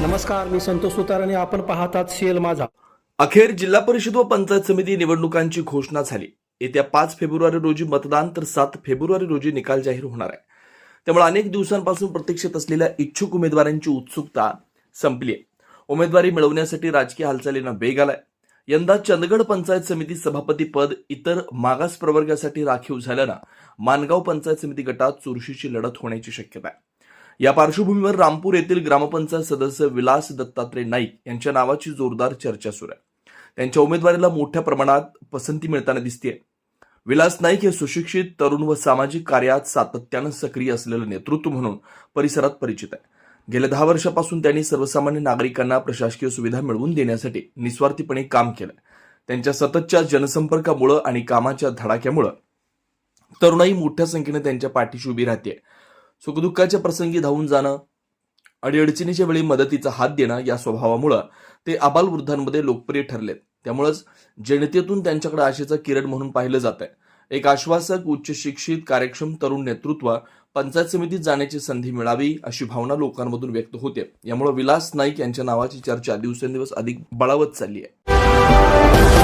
नमस्कार मी संतोष सुतार आणि आपण पाहतात सीएल माझा. अखेर जिल्हा परिषद व पंचायत समिती निवडणुकांची घोषणा झाली. येत्या पाच फेब्रुवारी रोजी मतदान तर सात फेब्रुवारी रोजी निकाल जाहीर होणार आहे. त्यामुळे अनेक दिवसांपासून प्रतीक्षेत असलेल्या इच्छुक उमेदवारांची उत्सुकता संपली आहे. उमेदवारी मिळवण्यासाठी राजकीय हालचालींना वेग आलाय. यंदा चंदगड पंचायत समिती सभापती पद इतर मागास प्रवर्गासाठी राखीव झाल्यानं मानगाव पंचायत समिती गटात चुरशीची लढत होण्याची शक्यता आहे. या पार्श्वभूमीवर रामपूर येथील ग्रामपंचायत सदस्य विलास दत्तात्रय नाईक यांच्या नावाची जोरदार चर्चा सुरू आहे. त्यांच्या उमेदवारीला मोठ्या प्रमाणात पसंती मिळताना दिसते विलास नाईक हे सुशिक्षित तरुण व सामाजिक कार्यात सातत्यानं सक्रिय असलेलं नेतृत्व म्हणून परिसरात परिचित आहे. गेल्या दहा वर्षापासून त्यांनी सर्वसामान्य नागरिकांना प्रशासकीय सुविधा मिळवून देण्यासाठी निस्वार्थीपणे काम केलं त्यांच्या सततच्या जनसंपर्कामुळं आणि कामाच्या धडाक्यामुळं तरुणाई मोठ्या संख्येने त्यांच्या पाठीशी उभी राहते सुखदुःखाच्या प्रसंगी धावून जाणं अडीअडचणीच्या वेळी मदतीचा हात देणं या स्वभावामुळं ते आबालवृद्धांमध्ये लोकप्रिय ठरलेत. त्यामुळंच जनतेतून त्यांच्याकडे आशेचं किरण म्हणून पाहिलं जात आहे एक आश्वासक उच्च शिक्षित कार्यक्षम तरुण नेतृत्व पंचायत समितीत जाण्याची संधी मिळावी अशी भावना लोकांमधून व्यक्त होते. यामुळे विलास नाईक यांच्या नावाची चर्चा दिवसेंदिवस अधिक बळावत चालली आहे.